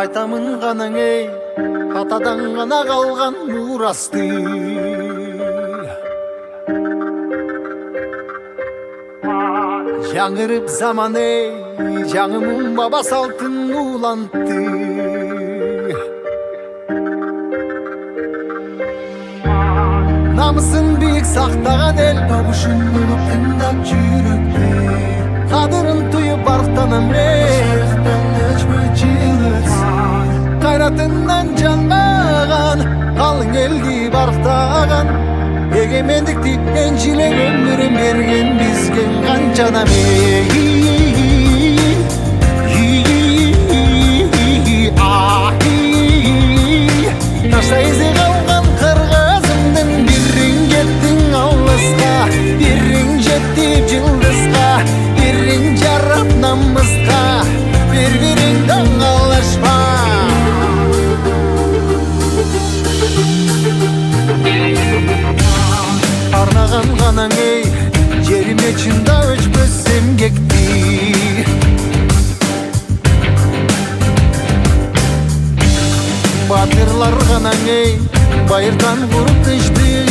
Айтамын ғанаң ей атадан ғана қалған Yanırıp zaman ey Canımın baba saltın ulantı. Namısın büyük sahtağan el Babuşun bulup imdat çürükte Kadırın tuyu barktan emre Şeyhten öçme Kayratından canmağan Kalın eldi barktağan Egemendikti encile gömdürüm bergen bizgen kançana meyi Taştayız арнаған ғанаң ей жеріме чында өшпөс эмгекти батырлар ғанаң ей байырдан куруп тышты элдешти